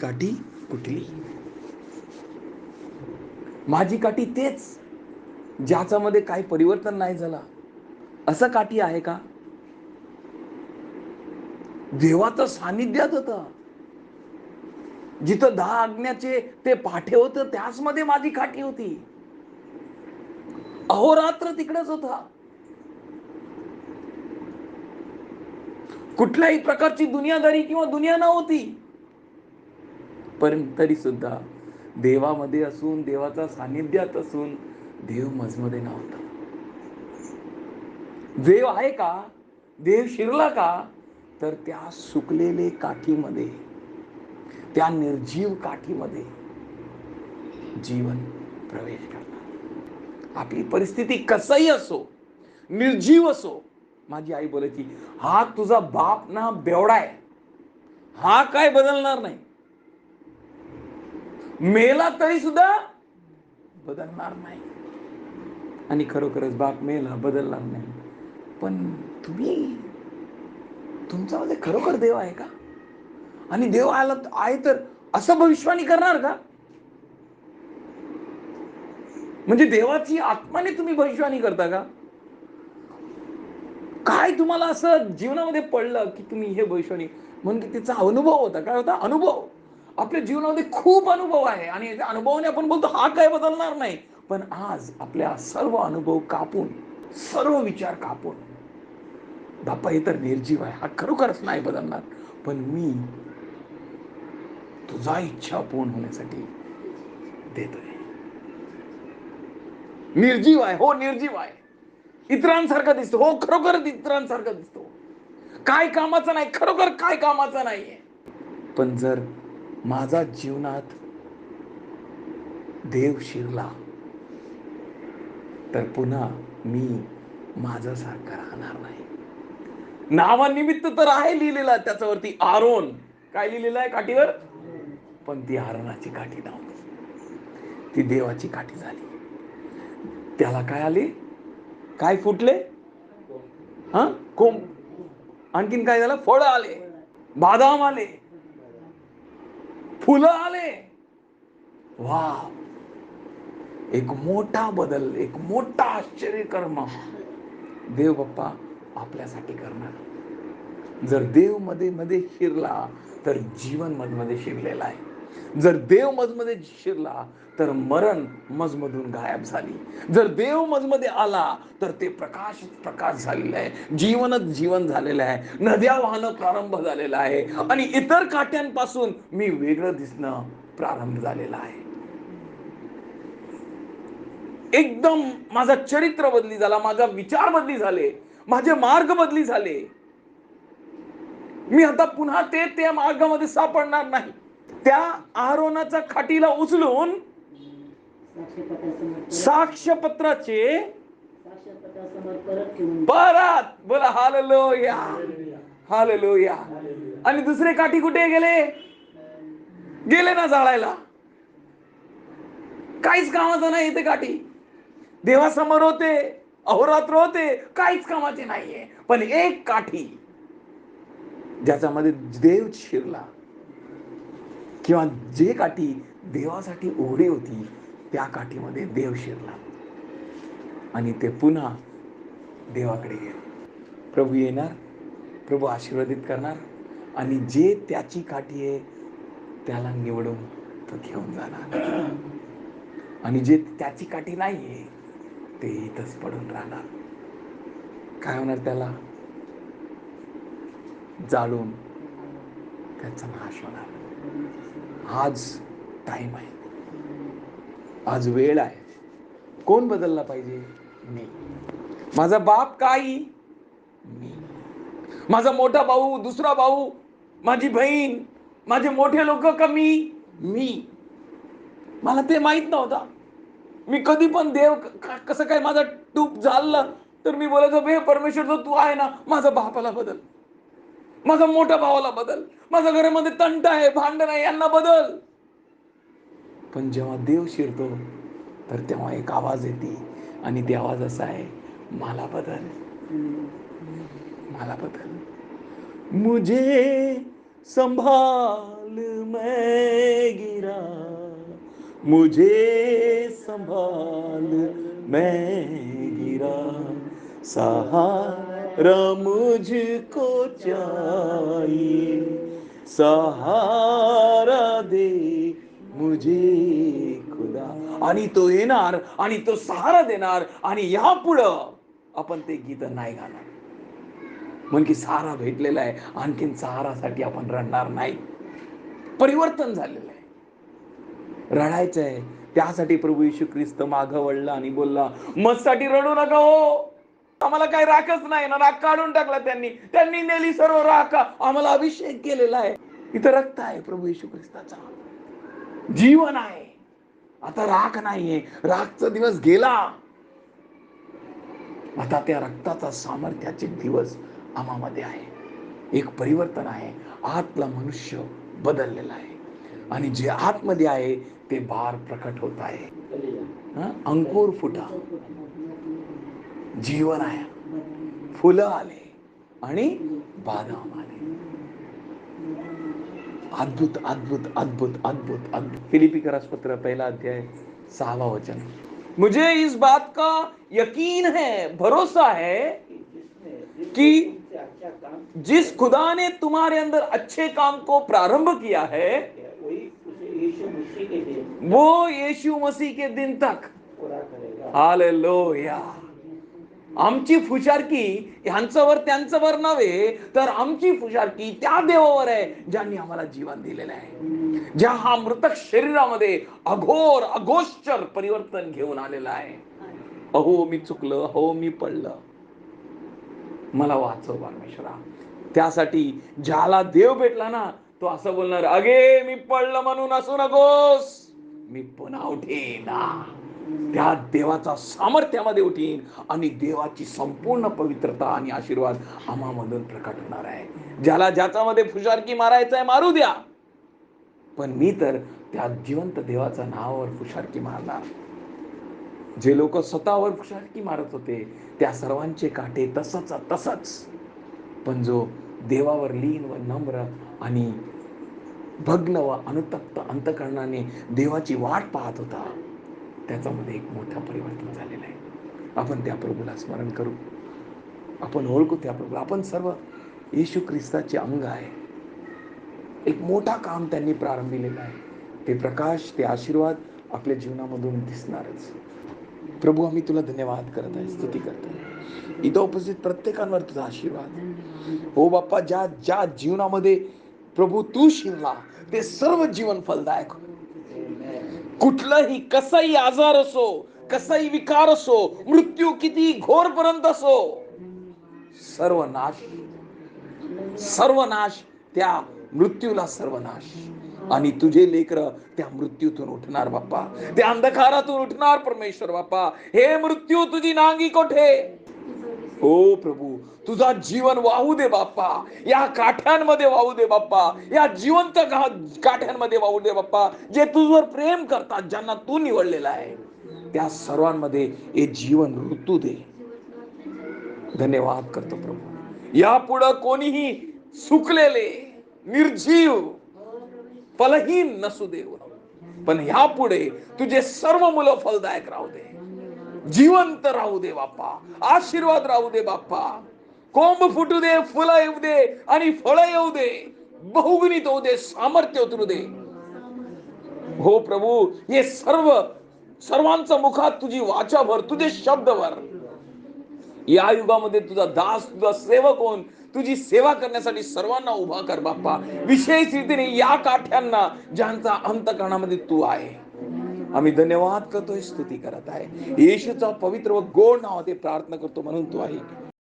काठी कुठली? माझी काठी तेच ज्याच्यामध्ये काही परिवर्तन नाही झाला. असं काठी आहे का? देवाचं सानिध्यात होत. जिथं दहा आज्ञाचे ते पाठे होत त्याच मध्ये माझी काठी होती. अहोरात्र तिकडेच होता. कुठल्याही प्रकारची दुनियादारी किंवा दुनिया नव्हती. पण तरी सुद्धा देवामध्ये असून देवाचा सानिध्यात असून देव मजमध्ये नव्हता देव आहे का? देव शिरला का? तर त्या सुकलेले काठीमध्ये त्या निर्जीव काठीमध्ये जीवन प्रवेश करणार आपली परिस्थिती कसही असो निर्जीव असो माझी आई बोलायची हा तुझा बाप ना बेवडा आहे. हा काय बदलणार नाही. मेला तरी सुद्धा बदलणार नाही. आणि खरोखरच बाप मेला बदलणार नाही. पण तुम्ही तुमच्यामध्ये म्हणजे खरोखर देव आहे का? आणि देव आला आहे तर असं भविष्यवाणी करणार का? म्हणजे देवाची आत्माने तुम्ही भविष्यवाणी करता का? काय तुम्हाला असं जीवनामध्ये पडलं की तुम्ही हे भविष्यवाणी म्हणून की तिचा अनुभव होता. काय होता? अनुभव. आपल्या जीवनामध्ये खूप अनुभव आहे. आणि अनुभवाने आपण बोलतो हा काय बदलणार नाही. पण आज आपल्या सर्व अनुभव कापून सर्व विचार कापून बाप्पा हे तर निर्जीव आहे. हा खरोखरच नाही बदलणार. पण मी तुझा इच्छा पूर्ण होण्यासाठी देतोय. निर्जीव आहे. हो निर्जीव आहे. इतरांसारखा दिसतो. हो खरोखर इतरांसारखा दिसतो. काय कामाचा नाही. खरोखर काय कामाचा नाहीये. पण जर माझा जीवनात देव शिरला तर पुन्हा मी माझ्यासारखा राहणार नाही. नावानिमित्त तर आहे लिहिलेला त्याच्यावरती आरोन. काय लिहिलेलं आहे काठीवर? पण ती आरोनाची काठी नव्हती. ती देवाची काठी झाली. त्याला काय आले? काय फुटले? हा? कोंब आणखीन काय झालं? फळ आले. बादाम आले. फुलं आले वा एक मोठा बदल एक मोठा आश्चर्य कर्म देव बाप्पा आपल्यासाठी करणार. जर देवमध्ये मध्ये शिरला तर जीवनमध्ये शिरलेला आहे. जर देव मजमध्ये शिरला तर मरण मजमधून गायब झाली. जर देव मजमध्ये आला तर ते प्रकाश प्रकाश झालेलं आहे. जीवनच जीवन झालेलं आहे. नद्या वाहनं प्रारंभ झालेला आहे. आणि इतर काट्यांपासून मी वेगळं दिसणं प्रारंभ झालेला आहे. एकदम माझा चरित्र बदली झाला माझा विचार बदली झाले माझे मार्ग बदली झाले. मी आता पुन्हा ते त्या मार्गामध्ये सापडणार नाही. त्या आरोनाचा खाटीला उचलून साक्षपत्राचे साक्ष्यपत्राचे परत बोला हाललो या हाललो या आणि दुसरे काठी कुठे गेले? गेले ना जाळायला. काहीच कामाचं नाही ते काठी. देवासमोर होते अहोरात्र होते काहीच कामाचे नाहीये. पण एक काठी ज्याच्यामध्ये देव शिरला. किंवा जे काठी देवासाठी उघडी होती त्या काठीमध्ये देव शिरला. आणि ते पुन्हा देवाकडे गेले. प्रभू येणार प्रभू आशीर्वादित करणार आणि जे त्याची काठी आहे त्याला निवडून तो घेऊन जाणार. आणि जे त्याची काठी नाहीये ते इथंच पडून राहणार. काय होणार त्याला? जाळून त्याचा नाश होणार. आज टाइम आहे. आज वेळ आहे. कोण बदलला पाहिजे? मी. माझा बाप काही? मी. माझा मोठा भाऊ दुसरा भाऊ माझी बहीण माझे मोठे लोक कमी? मी. मला ते माहीत नव्हता. मी कधी पण देव कसं काय माझा टूप झालं तर मी बोलायचो बे परमेश्वर जो तू आहे ना माझा बापाला बदल. माझा मोठ्या भावाला बदल. माझ्या घरामध्ये तंट आहे भांडण आहे यांना बदल. पण जेव्हा देव शिरतो तर तेव्हा एक आवाज येते. आणि ते आवाज असा आहे मला बदल. मला बदल. मुझे संभाल मैं मुझे संभाल मैं गिरा. राम को चाहिए सहारा दे मुझे खुदा. आणि तो येणार आणि तो सहारा देणार आणि या पुढं आपण ते गीत नाही गाणार. म्हण की सहारा भेटलेला आहे आणखीन सहारासाठी आपण रडणार नाही. परिवर्तन झालेलं आहे. रडायचं आहे त्यासाठी प्रभू येशू ख्रिस्त माग वळला आणि बोलला मजसाठी रडू नका हो. आम्हाला काही राखच नाही ना राख काढून टाकला त्यांनी. त्यांनी नेली सर्व राख आम्हाला अभिषेक केलेला आहे. इथं रक्त आहे प्रभू येशू ख्रिस्ताचा. जीवन आहे. आता राख नाहीये. राखचा दिवस गेला. आता त्या रक्ताचा सामर्थ्याचे दिवस आम्हामध्ये आहे. एक परिवर्तन आहे. आतला मनुष्य बदललेला आहे. आणि जे आतमध्ये आहे ते बार प्रकट होत आहे. अंकुर फुटा. जीवन आहे. फुलं आले आणि बादाम आले. अद्भुत अद्भुत अद्भुत अद्भुत अद्भुत. फिलिपी पत्र पहला अध्याय सहावा वचन. मुझे इस बात का यकीन है भरोसा है कि जिस खुदा ने तुम्हारे अंदर अच्छे काम को प्रारंभ किया है के वो यीशु मसीह के दिन तक पूरा करेगा। हालेलुया। आमची फुशारकी ह्यांच्यावर त्यांच्यावर नव्हे तर आमची फुशारकी त्या देवावर आहे ज्यांनी आम्हाला जीवन दिलेलं आहे. ज्या हा मृतक शरीरामध्ये अघोर अघोश्चर परिवर्तन घेऊन आलेला आहे. अहो मी चुकलं अहो मी पडलं. मला वाचव परमेश्वरा. त्यासाठी ज्याला देव भेटला ना तो असं बोलणार अगे मी पडलं म्हणून असू नकोस. मी पुन्हा उठेना त्या देवाचा सामर्थ्यामध्ये उठीन आणि देवाची संपूर्ण पवित्रता आणि आशीर्वाद आम्हामधून प्रकट होणार आहे. ज्याला ज्याच्यामध्ये फुशारकी मारायचं आहे मारू द्या. पण मी तर त्या जिवंत देवाच्या नावावर फुशारकी मारणार. जे लोक स्वतःवर फुशारकी मारत होते त्या सर्वांचे काटे तसंच तसंच. पण जो देवावर लीन व नम्र आणि भग्न व अनुतप्त अंतकरणाने देवाची वाट पाहत होता त्याच्यामध्ये एक मोठं परिवर्तन झालेलं आहे. आपण त्या प्रभूला स्मरण करू. आपण ओळखू त्या प्रभू आपण सर्व येशू ख्रिस्ताचे अंग आहे. एक मोठा काम त्यांनी प्रारंभिलेलं आहे. ते प्रकाश ते आशीर्वाद आपल्या जीवनामधून दिसणारच. प्रभू आम्ही तुला धन्यवाद करत आहे. स्तुती करतो इथं उपस्थित प्रत्येकांवर तुझा आशीर्वाद. हो बाप्पा ज्या ज्या जीवनामध्ये प्रभू तू शिरला ते सर्व जीवन फलदायक हो. कुठलाही कसाही आजार असो कसाही विकार असो मृत्यू किती घोर पर्यंत असो सर्वनाश. सर्वनाश त्या मृत्यूला सर्वनाश. आणि तुझे लेकर त्या मृत्यूतून उठणार बाप्पा. त्या अंधकारातून उठणार परमेश्वर बाप्पा. हे मृत्यू तुझी नांगी कोठे? हो प्रभू. तुझा जीवन वाहू दे बाप्पा. या काठ्यांमध्ये वाहू दे बाप्पा. या जिवंत काठ्यांमध्ये वाहू दे बाप्पा. जे तुझवर प्रेम करतात ज्यांना तू निवडलेला आहे त्या सर्वांमध्ये हे जीवन ऋतू दे. धन्यवाद करतो प्रभू. यापुढं कोणीही सुकलेले निर्जीव फलहीन नसू दे पण ह्यापुढे तुझे सर्व मुलं फलदायक राहू दे. जिवंत राहू दे बाप्पा. आशीर्वाद राहू दे बाप्पा. कोंब फुटू दे फुलं येऊ दे आणि फळ येऊ दे बहुगुणित होऊ दे सामर्थ्य उतरू दे. हो प्रभू हे सर्व सर्वांचा मुखात तुझी वाचा भर तुझे शब्द भर. या युगामध्ये तुझा दास तुझा सेवक होऊन तुझी सेवा करण्यासाठी सर्वांना उभा कर बाप्पा. विशेष रीतीने या काठ्यांना ज्यांचा अंतकरणामध्ये तू आहे. आम्ही धन्यवाद करतोय स्तुती करत आहे. येशूचा पवित्र व गोड नाव ते प्रार्थना करतो म्हणून तू आहे.